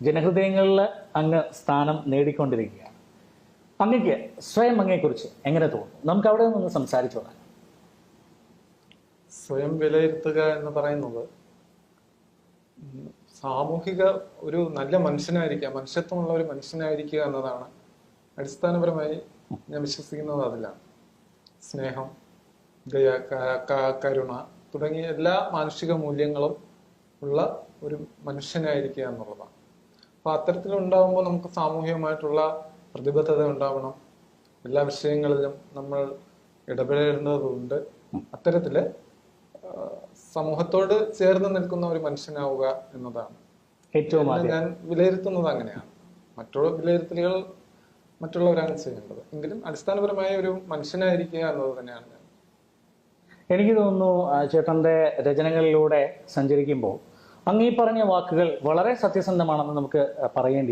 ജനഹൃദയങ്ങളിൽ അങ്ങ് സ്ഥാനം നേടിക്കൊണ്ടിരിക്കുകയാണ് അങ്ങക്ക് സ്വയം അങ്ങയെക്കുറിച്ച് എങ്ങനെ തോന്നുന്നു? നമുക്ക് അവിടെ നിന്ന് സംസാരിച്ചു തുടങ്ങാം സ്വയം വിലയിരുത്തുക എന്ന് പറയുന്നത് സാമൂഹിക ഒരു നല്ല മനുഷ്യനായിരിക്കുക മനുഷ്യത്വമുള്ള ഒരു മനുഷ്യനായിരിക്കുക എന്നതാണ്. അടിസ്ഥാനപരമായി ഞാൻ വിശ്വസിക്കുന്നത് അതിലാണ്. സ്നേഹം ദയ കരുണ തുടങ്ങിയ എല്ലാ മാനുഷിക മൂല്യങ്ങളും ഉള്ള ഒരു മനുഷ്യനായിരിക്കുക എന്നുള്ളതാണ്. അപ്പൊ അത്തരത്തിൽ ഉണ്ടാവുമ്പോൾ നമുക്ക് സാമൂഹികമായിട്ടുള്ള പ്രതിബദ്ധത ഉണ്ടാവണം. എല്ലാ വിഷയങ്ങളിലും നമ്മൾ ഇടപെടേണ്ടതുണ്ട് അത്തരത്തിൽ സമൂഹത്തോട് ചേർന്ന് നിൽക്കുന്ന ഒരു മനുഷ്യനാവുക എന്നതാണ്. ഏറ്റവും ഞാൻ വിലയിരുത്തുന്നത് അങ്ങനെയാണ്. മറ്റുള്ള വിലയിരുത്തലുകൾ മറ്റുള്ളവരാണ് ചെയ്യേണ്ടത്. എങ്കിലും അടിസ്ഥാനപരമായ ഒരു മനുഷ്യനായിരിക്കുക എന്നത് തന്നെയാണ് ഞാൻ. എനിക്ക് തോന്നുന്നു ചേട്ടന്റെ രചനകളിലൂടെ സഞ്ചരിക്കുമ്പോൾ അങ്ങ് ഈ പറഞ്ഞ വാക്കുകൾ വളരെ സത്യസന്ധമാണെന്ന് നമുക്ക് പറയേണ്ടി